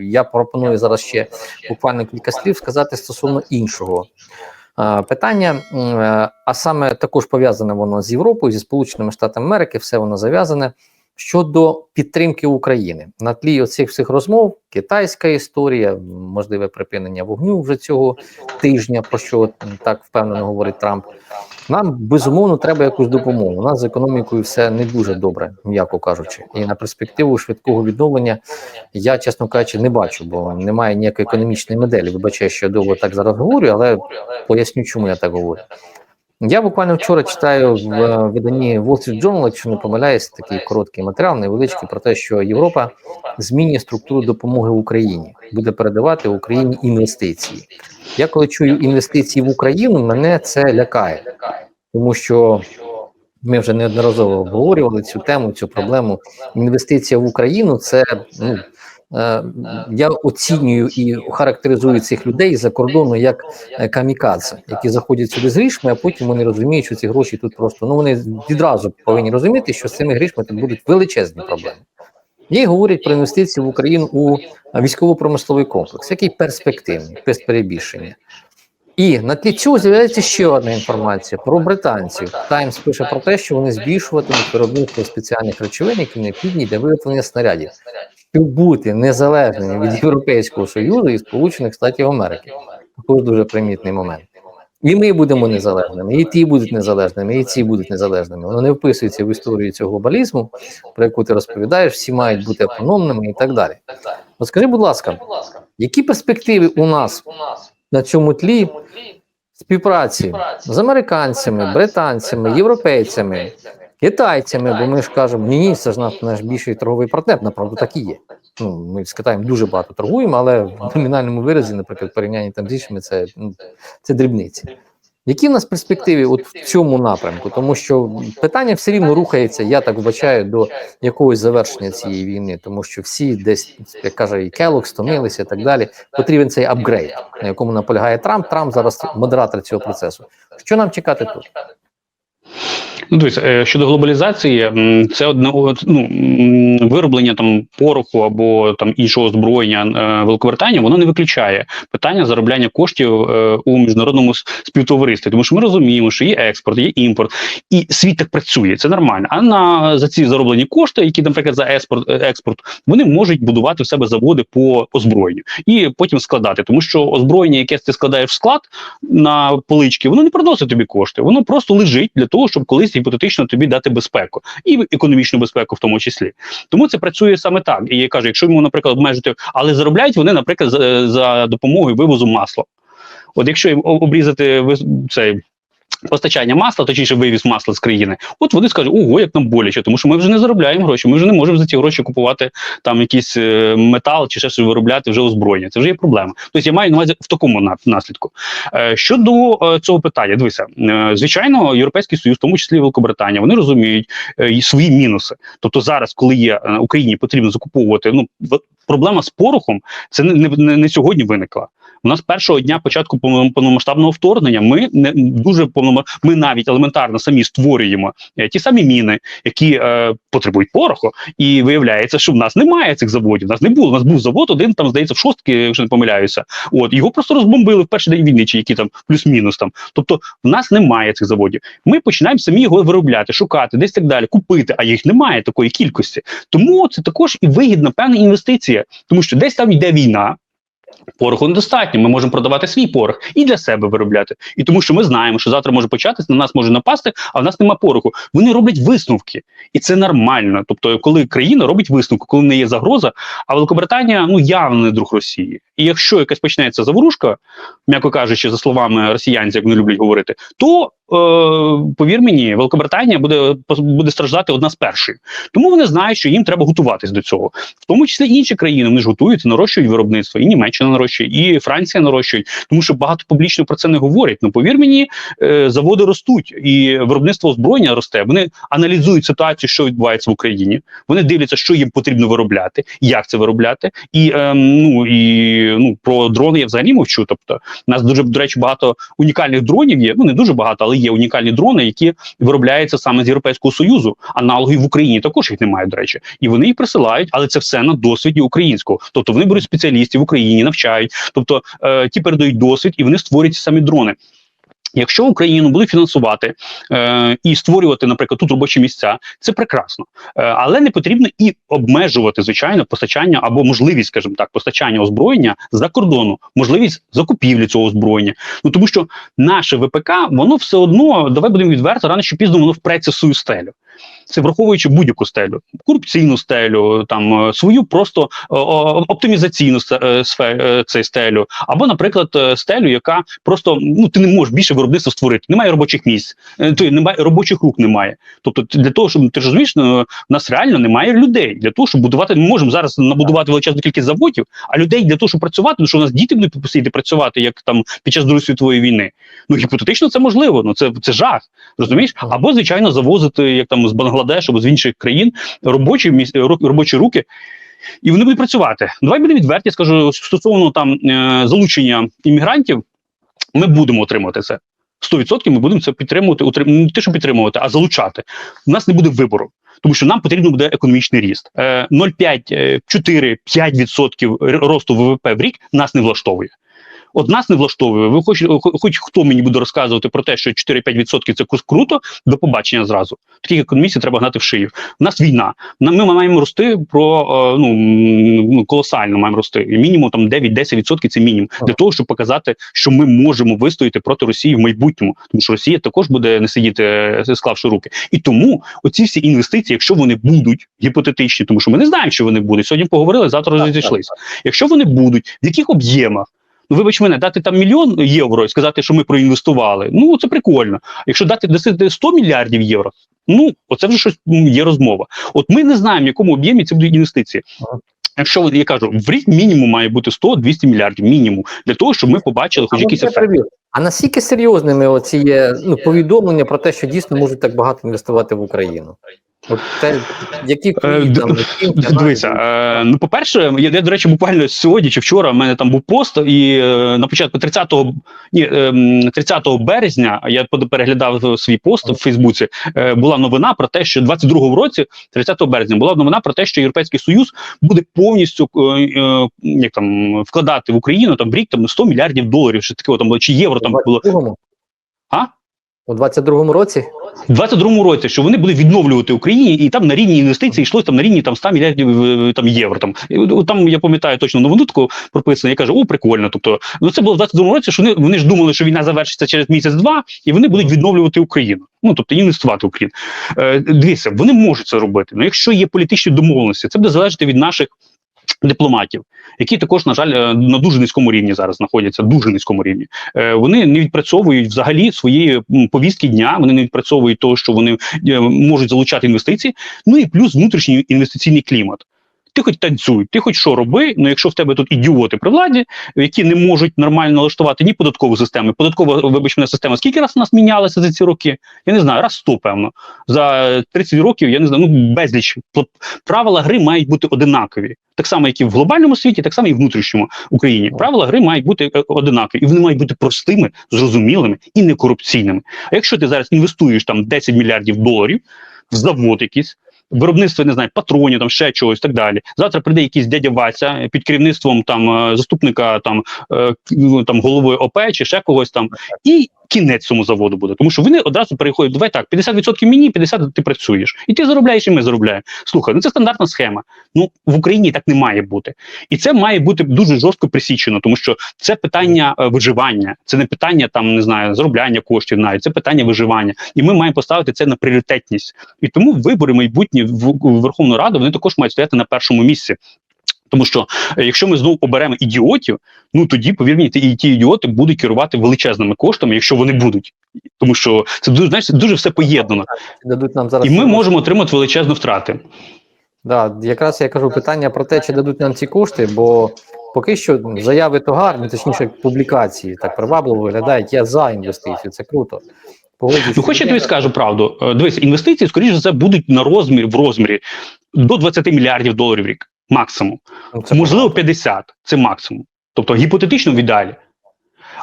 я пропоную зараз ще буквально кілька слів сказати стосовно іншого. питання, е, а саме також пов'язане воно з Європою, зі Сполученими Штатами Америки, все воно зав'язане щодо підтримки України на тлі оцих всіх розмов, китайська історія, можливе припинення вогню вже цього тижня, про що так впевнено говорить Трамп. Нам безумовно треба якусь допомогу. У нас з економікою все не дуже добре, м'яко кажучи. І на перспективу швидкого відновлення я, чесно кажучи, не бачу, бо немає ніякої економічної моделі. Вибачаю, що я довго так зараз говорю, але поясню, чому я так говорю. Я буквально вчора читаю в е, виданні Wall Street Journal, якщо не помиляюсь, такий короткий матеріал, невеличкий, про те, що Європа змінює структуру допомоги Україні, буде передавати Україні інвестиції. Я коли чую інвестиції в Україну, мене це лякає, тому що ми вже неодноразово обговорювали цю тему, цю проблему. Інвестиція в Україну це ну. Е, Я оцінюю і характеризую цих людей за кордону як е, камікадзе, які заходять сюди з грішми, а потім вони розуміють, що ці гроші тут просто ну вони відразу повинні розуміти, що з цими грішми тут будуть величезні проблеми. Їй говорять про інвестиції в Україну у військово-промисловий комплекс, який перспективний, без перебільшення. І на тлі цього з'являється ще одна інформація про британців. Таймс пише про те, що вони збільшуватимуть виробництво спеціальних речовин, які необхідні для виготовлення снарядів, щоб бути незалежними від Європейського Союзу і Сполучених Штатів Америки. Також дуже примітний момент. І ми будемо незалежними, і ті будуть незалежними, і ці будуть незалежними. Воно не вписується в історію цього глобалізму, про яку ти розповідаєш, всі мають бути автономними і так далі. От скажи, будь ласка, які перспективи у нас на цьому тлі співпраці з американцями, британцями, європейцями, китайцями, бо ми ж кажемо, ні, ні, це ж наш, наш більший торговий партнер, направду так і є. Ну, ми з Китаєм дуже багато торгуємо, але в номінальному виразі, наприклад, порівнянні там з іншими, це, ну, це дрібниці. Які в нас перспективи от в цьому напрямку? Тому що питання все рівно рухається, я так вбачаю, до якогось завершення цієї війни, тому що всі десь, як каже і Келлог, стомилися і так далі. Потрібен цей апгрейд, на якому наполягає Трамп. Трамп зараз модератор цього процесу. Що нам чекати тут? Ну, дивіться, е, щодо глобалізації, це одне ну, вироблення там пороху або там іншого озброєння е, Великобританії, воно не виключає питання заробляння коштів е, у міжнародному співтоваристві, тому що ми розуміємо, що є експорт, є імпорт, і світ так працює. Це нормально. А на за ці зароблені кошти, які, наприклад, за експорт, експорт, вони можуть будувати в себе заводи по озброєнню і потім складати, тому що озброєння, яке ти складаєш в склад на полички, воно не приносить тобі кошти, воно просто лежить для того, щоб колись гіпотетично тобі дати безпеку і економічну безпеку в тому числі. Тому це працює саме так. І я якщо йому, наприклад, обмежити, але заробляють вони, наприклад, за, за допомогою вивозу масла. От якщо їм обрізати цей. Постачання масла, точніше вивіз масла з країни, от вони скажуть, ого, як нам боляче, тому що ми вже не заробляємо гроші, ми вже не можемо за ці гроші купувати там якийсь е, метал чи ще щось виробляти вже озброєння. Це вже є проблема. Тобто я маю на увазі в такому наслідку. Е, щодо е, цього питання, дивися, звичайно, Європейський Союз, в тому числі Великобританія, вони розуміють свої мінуси. Тобто, зараз, коли є Україні потрібно закуповувати, ну в- проблема з порохом, це не, не, не сьогодні виникла. У нас першого дня початку повно- повномасштабного вторгнення ми не дуже повнома, ми навіть елементарно самі створюємо е, ті самі міни, які е, потребують пороху, і виявляється, що в нас немає цих заводів. У нас не було. У нас був завод, один там здається, в шостки, якщо не помиляюся. От його просто розбомбили в перший день війни, чи які там плюс-мінус там. Тобто, в нас немає цих заводів. Ми починаємо самі його виробляти, шукати, десь так далі, купити, а їх немає такої кількості. Тому це також і вигідна певна інвестиція, тому що десь там йде війна. Пороху недостатньо. Ми можемо продавати свій порох і для себе виробляти. І тому, що ми знаємо, що завтра може початись, на нас може напасти, а в нас нема пороху. Вони роблять висновки, і це нормально. Тобто, коли країна робить висновку, коли в неї є загроза, а Великобританія ну явно не друг Росії. І якщо якась почнеться заворушка, м'яко кажучи, за словами росіянців, як вони люблять говорити, то повір мені, Великобританія буде буде страждати одна з перших. Тому вони знають, що їм треба готуватись до цього, в тому числі інші країни. Вони ж готуються, нарощують виробництво, і Німеччина Німеччина нарощує, і Франція нарощують, тому що багато публічно про це не говорять. Ну повір мені, е, заводи ростуть, і виробництво озброєння росте. Вони аналізують ситуацію, що відбувається в Україні. Вони дивляться, що їм потрібно виробляти, як це виробляти, і ем, ну і ну про дрони я взагалі мовчу. Тобто, у нас дуже до речі багато унікальних дронів є. Ну не дуже багато, але є унікальні дрони, які виробляються саме з Європейського союзу. Аналогів в Україні також їх немає. До речі, і вони їх присилають, але це все на досвіді українського. Тобто вони беруть спеціалістів в Україні, навчають. Тобто е, ті передають досвід і вони створюють самі дрони. Якщо Україну буде фінансувати е, і створювати, наприклад, тут робочі місця, це прекрасно, е, але не потрібно і обмежувати звичайно постачання або можливість, скажімо так, постачання озброєння за кордону, можливість закупівлі цього озброєння. Ну тому що наше ВПК, воно все одно, давай будемо відверто, рано чи пізно воно впреться в свою стелю. Це враховуючи будь-яку стелю, корупційну стелю, там е, свою просто е, оптимізаційну е, сфе- е, цей стелю, або, наприклад, стелю, яка просто ну ти не можеш більше виробництва створити. Немає робочих місць, то немає робочих рук. Немає. Тобто, для того, щоб ти ж розумієш, ну, в нас реально немає людей для того, щоб будувати. Ми можемо зараз набудувати величезну кількість заводів, а людей для того, щоб працювати, тому що у нас діти будуть посидіти працювати, як там під час Другої світової війни. Ну гіпотетично це можливо. Ну це, це жах. Розумієш? Або звичайно завозити як там з Бангладеш або з інших країн робочі міс- робочі руки. І вони будуть працювати. Давай будемо відверті, скажу стосовно там е, залучення іммігрантів, ми будемо отримувати це. 100% ми будемо це підтримувати, утрим... не те, що підтримувати, а залучати. У нас не буде вибору, тому що нам потрібно буде економічний ріст. Е, 0,5, е, 4, 5% росту ВВП в рік нас не влаштовує. От нас не влаштовує. Ви хоч, хоч хто мені буде розказувати про те, що 4-5% це круто, до побачення зразу. Таких економістів треба гнати в шию. У нас війна. На- Ми маємо рости про е, ну, ну колосально маємо рости. Мінімум там 9-10% це мінімум для того, щоб показати, що ми можемо вистояти проти Росії в майбутньому, тому що Росія також буде не сидіти, е, склавши руки. І тому оці всі інвестиції, якщо вони будуть гіпотетичні, тому що ми не знаємо, що вони будуть. Сьогодні поговорили, завтра розійшлися. Якщо вони будуть, в яких об'ємах? Ну, вибач мене, дати там мільйон євро і сказати, що ми проінвестували. Ну це прикольно. Якщо дати дати 100 мільярдів євро, ну оце вже щось є розмова. От ми не знаємо, в якому об'ємі це будуть інвестиції. Якщо я кажу, в рік мінімум має бути 100-200 мільярдів, мінімум для того, щоб ми побачили хоч А якийсь ефект. А наскільки серйозними оці є ну, повідомлення про те, що дійсно можуть так багато інвестувати в Україну? От те, які Е, там Дивися, е, ну по-перше, я, я, до речі, буквально сьогодні чи вчора в мене там був пост, і е, на початку 30-го, ні, ем, 30 березня я переглядав свій пост в Фейсбуці. е, Була новина про те, що 22-го році, 30 березня, була новина про те, що Європейський Союз буде повністю е, е, як там вкладати в Україну там в рік там 100 мільярдів доларів, що таке там чи євро там було. А? У 22-му році? В 22-му році, що вони будуть відновлювати Україні, і там на рівні інвестицій йшлось там на рівні там 100 мільярдів е, там євро. Там І там я пам'ятаю точно новину таку прописано. Я кажу, о, прикольно. Тобто, ну це було в 22-му році, що вони, вони ж думали, що війна завершиться через місяць-два, і вони будуть відновлювати Україну. Ну тобто інвестувати в Україну. Е, дивіться, вони можуть це робити. Ну якщо є політичні домовленості, це буде залежати від наших. Дипломатів, які також, на жаль, е, на дуже низькому рівні зараз знаходяться, дуже низькому рівні. Е, Вони не відпрацьовують взагалі своєї повістки дня. Вони не відпрацьовують того, що вони е, можуть залучати інвестиції. Ну і плюс внутрішній інвестиційний клімат. Ти хоч танцюй, ти хоч що роби. Ну якщо в тебе тут ідіоти при владі, які не можуть нормально налаштувати ні податкову систему, податкова вибач мене система. Скільки раз у нас мінялася за ці роки? Я не знаю, раз сто, певно. За 30 років я не знаю. Ну безліч правила гри мають бути одинакові. Так само, як і в глобальному світі, так само і в внутрішньому Україні. Правила гри мають бути е, одинакові, і вони мають бути простими, зрозумілими і некорупційними. А якщо ти зараз інвестуєш там 10 мільярдів доларів в завод якийсь, виробництво, не знаю, патронів, там ще чогось, так далі. Завтра прийде якийсь дядя Вася під керівництвом там е, заступника там, е, ну, там голови ОП чи ще когось там, і кінець цьому заводу буде. Тому що вони одразу переходять. Давай так, 50% мені, 50% ти працюєш. І ти заробляєш, і ми заробляємо. Слухай, ну це стандартна схема. Ну в Україні так не має бути. І це має бути дуже жорстко присічено, тому що це питання е, виживання, це не питання там не знаю, заробляння коштів, навіть це питання виживання. І ми маємо поставити це на пріоритетність. І тому вибори майбутні в, Верховну Раду вони також мають стояти на першому місці. Тому що е, якщо ми знову оберемо ідіотів, ну тоді повір і ті ідіоти будуть керувати величезними коштами, якщо вони будуть. Тому що це дуже знаєш, дуже все поєднано, Дадуть нам зараз і ми можемо отримати величезні втрати. Да, якраз я кажу питання про те, чи дадуть нам ці кошти, бо поки що заяви то гарні, точніше публікації так привабливо виглядають. Я за інвестиції, це круто. Погоджуюсь, Ну, хоч я тобі скажу правду. Е, Дивись, інвестиції, скоріше за все, будуть на розмір в розмірі до 20 мільярдів доларів в рік, максимум. Ну, це Можливо, 50 це максимум. Тобто гіпотетично в ідеалі.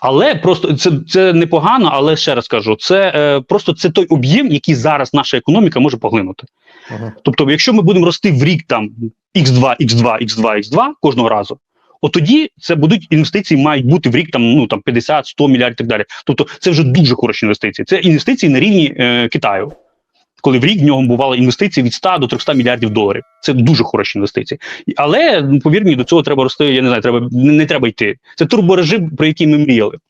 Але просто це, це непогано, але ще раз кажу, це е, просто це той об'єм, який зараз наша економіка може поглинути. Мгм. Тобто, якщо ми будемо рости в рік там X2, X2, X2, X2 кожного разу, от тоді це будуть інвестиції, мають бути в рік там ну там 50, 100 мільярдів і так далі. Тобто, це вже дуже хороші інвестиції. Це інвестиції на рівні е, Китаю. Коли в рік в нього бували інвестиції від 100 до 300 мільярдів доларів. Це дуже хороші інвестиції. Але повір мені, до цього треба рости. Я не знаю, треба не треба йти. Це турборежим, про який ми мріяли.